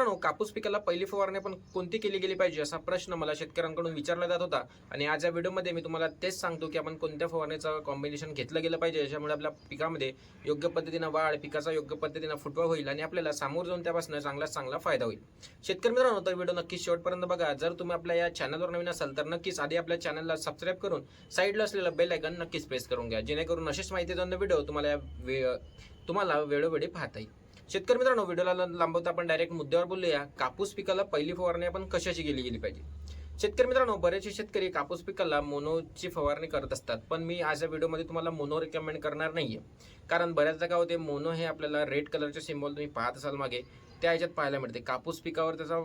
मित्रांनो हो, कापूस पिकाला पहिली फवारणी पण कोणती केली गेली पाहिजे असा प्रश्न मला शेतकऱ्यांकडून विचारला जात होता. आणि आज या व्हिडिओमध्ये मी तुम्हाला तेच सांगतो की आपण कोणत्या फवारणीचं कॉम्बिनेशन घेतलं गेलं पाहिजे याच्यामुळे आपल्या पिकामध्ये योग्य पद्धतीनं वाढ पिकाचा योग्य पद्धतीनं फुटवा होईल आणि आपल्याला सामोर जाऊन त्यापासून चांगलाच चांगला फायदा होईल. शेतकरी मित्रांनो तर व्हिडिओ नक्कीच शेवटपर्यंत बघा. जर तुम्ही आपल्या या चॅनलवर नवीन असाल तर नक्कीच आधी आपल्या चॅनलला सबस्क्राईब करून साईडला असलेलं बेल आयकन नक्कीच प्रेस करून घ्या. जेणेकरून अशीच माहिती देऊन व्हिडिओ तुम्हाला वे- तुम्हाला वेळोवेळी पाहता येईल. शेतकरी मित्रांनो व्हिडिओला लांबवता आपण डायरेक्ट मुद्द्यावर बोलूया. कापूस पिकाला पहिली फवारणी आपण कशाची केली गेली पाहिजे? शेतकरी मित्रांनो बरेचसे शेतकरी कापूस पिकाला मोनोची फवारणी करत असतात. पण मी आज या व्हिडिओमध्ये तुम्हाला मोनो रिकमेंड करणार नाहीये. कारण बऱ्याचदा काय होते मोनो हे आपल्याला रेड कलरचे सिम्बॉल तुम्ही पाहत असाल मागे त्या ह्याच्यात पाहायला मिळते. कापूस पिकावर त्याचा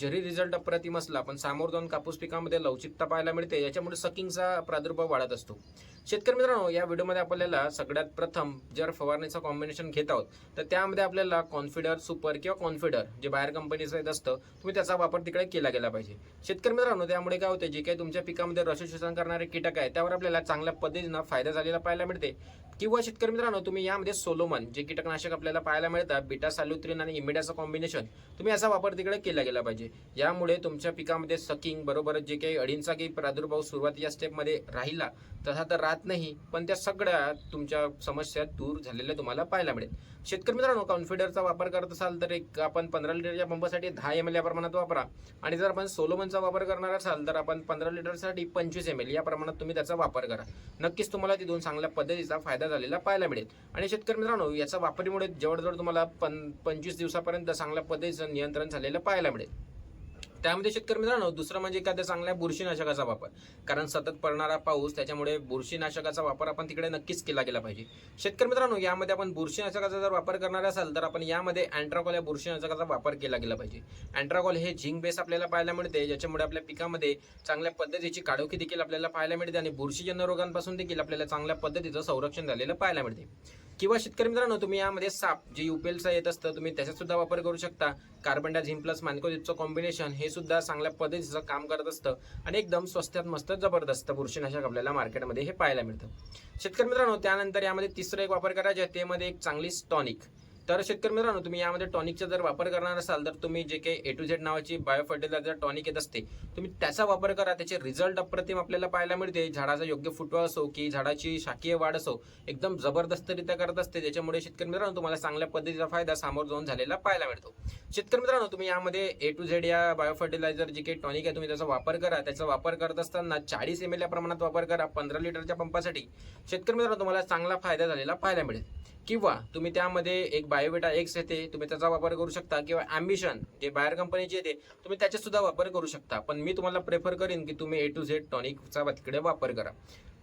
जरी रिझल्ट अप्रतिम असला पण सामोर जाऊन कापूस पिकामध्ये लवचिकता पाहायला मिळते. याच्यामुळे सकिंगचा प्रादुर्भाव वाढत असतो. शेतकरी मित्रांनो या व्हिडिओमध्ये आपल्याला सगळ्यात प्रथम जर फवारणीचं कॉम्बिनेशन घेत आहोत तर त्यामध्ये आपल्याला कॉन्फिडर सुपर किंवा कॉन्फिडर जे बाहेर कंपनीचं येत असतं तुम्ही त्याचा वापर तिकडे केला गेला पाहिजे. शेतकरी मित्रांनो त्यामुळे काय होते जे काही तुमच्या पिकामध्ये रस शोषण करणारे कीटक आहे त्यावर आपल्याला चांगल्या पद्धतीनं फायदा झालेला पाहायला मिळते. किंवा शेतकरी मित्रांनो तुम्ही यामध्ये सोलोमन जे कीटकनाशक आपल्याला पाहायला मिळतात बिटा सॅल्युत्रिन आणि इमिडाचं कॉम्बिनेशन तुम्ही याचा वापर तिकडे केला गेला पाहिजे. यामुळे तुमच्या पिकामध्ये सकिंग बरोबर जे काही अडींचा काही प्रादुर्भाव सुरुवातीच्या स्टेपमध्ये राहिला तसा तर राहत नाही पण त्या सगळ्या तुमच्या समस्या दूर झालेल्या तुम्हाला पाहायला मिळेल. शेतकरी मित्रांनो कॉन्फिडरचा वापर करत असाल तर एक आपण पंधरा लिटरच्या पंपासाठी दहा एम एल या प्रमाणात वापरा. आणि जर आपण सोलोमनचा वापर करणार असाल तर आपण पंधरा लिटरसाठी पंचवीस एम एल या प्रमाणात तुम्ही त्याचा वापर करा. नक्कीच तुम्हाला तिथून चांगल्या पद्धतीचा फायदा झालेला पाहायला मिळेल. आणि शेतकरी मित्रांनो याचा वापरीमुळे जवळजवळ तुम्हाला पं पंचवीस दिवसापर्यंत चांगल्या पद्धतीचं नियंत्रण झालेलं पाहायला मिळेल. त्यामध्ये शेतकरी मित्रांनो दुसरं म्हणजे एखाद्या चांगल्या बुरशीनाशकाचा वापर. कारण सतत पडणारा पाऊस त्याच्यामुळे बुरशीनाशकाचा वापर आपण तिकडे नक्कीच केला गेला पाहिजे. शेतकरी मित्रांनो यामध्ये आपण बुरशीनाशकाचा जर वापर करणार असाल तर आपण यामध्ये अँट्राकॉल या बुरशीनाशकाचा वापर केला गेला पाहिजे. अँट्राकॉल हे झिंक बेस आपल्याला पाहायला मिळते ज्याच्यामुळे आपल्या पिकामध्ये चांगल्या पद्धतीची काळोखी देखील आपल्याला पाहायला मिळते आणि बुरशीजन्य रोगांपासून देखील आपल्याला चांगल्या पद्धतीचं संरक्षण झालेलं पाहायला मिळते. किंवा शेतकरी मित्रांनो तुम्ही यामध्ये साप जे युपीएलचं येत असतं तुम्ही त्याचा सुद्धा वापर करू शकता. कार्बन डायझिम प्लस मानकोजिपचं कॉम्बिनेशन हे सुद्धा चांगल्या पद्धतीचं काम करत असतं आणि एकदम स्वस्तात मस्त जबरदस्त बुरशीनाशक आपल्याला मार्केटमध्ये हे पाहायला मिळतं. शेतकरी मित्रांनो त्यानंतर यामध्ये तिसरं एक वापर करायचं आहे ते मध्ये एक चांगली स्टॉनिक तर शेतकरी मित्रांनो तुम्ही यामध्ये टॉनिकचा जर वापर करणार असाल तर तुम्ही जे काही ए टू झेड नावाची बायो फर्टिलायझर टॉनिक येत असते तुम्ही त्याचा वापर करा. त्याचे रिझल्ट अप्रतिम आपल्याला पाहायला मिळते. झाडाचा योग्य फुटवा असो की झाडाची शाकीय वाढ असो एकदम जबरदस्तरित्या करत असते. त्याच्यामुळे शेतकरी मित्रांनो तुम्हाला चांगल्या पद्धतीचा फायदा सामोर जाऊन झालेला पाहायला मिळतो. शेतकरी मित्रांनो तुम्ही यामध्ये ए टू झेड या बायोफर्टिलायझर जी जे काही टॉनिक आहे तुम्ही त्याचा वापर करा. त्याचा वापर करत असताना चाळीस एम एल या प्रमाणात वापर करा पंधरा लिटरच्या पंपासाठी. शेतकरी मित्रांनो तुम्हाला चांगला फायदा झालेला पाहायला मिळेल. किंवा तुम्ही त्यामध्ये एक बायोवेटा एक्स येते तुम्ही त्याचा वापर करू शकता किंवा ॲम्बिशन जे बाहेर कंपनीचे येते तुम्ही त्याचा सुद्धा वापर करू शकता. पण मी तुम्हाला प्रेफर करेन की तुम्ही ए टू झेड टॉनिकचा तिकडे वापर करा.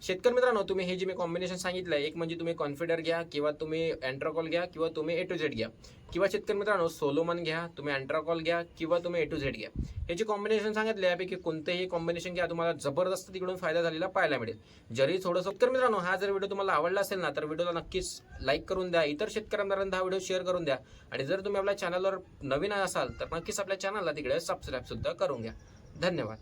शेतकरी मित्रांनो तुम्ही हे जे मी कॉम्बिनेशन सांगितलं एक म्हणजे तुम्ही कॉन्फिडर घ्या किंवा तुम्ही अँट्राकॉल घ्या किंवा तुम्ही ए टू झेड घ्या. किंवा शेतकरी मित्रांनो सोलोमन घ्या तुम्ही अँट्राकॉल घ्या किंवा तुम्ही ए टू झेड घ्या. हे जे कॉम्बिनेशन सांगितले यापैकी कोणतेही कॉम्बिनेशन घ्या तुम्हाला जबरदस्त तिकडून फायदा झालेला पाहायला मिळेल. जरी थोडंसं शेतकरी मित्रांनो हा जर व्हिडिओ तुम्हाला आवडला असेल ना तर व्हिडिओला नक्कीच लाईक करून द्या इतर शेतकऱ्यांपर्यंत हा व्हिडिओ शेअर करून द्या. आणि जर तुम्ही आपल्या चॅनलवर नवीन असाल तर नक्कीच आपल्या चॅनलला तिकडे सबस्क्राईब सुद्धा करून घ्या. धन्यवाद.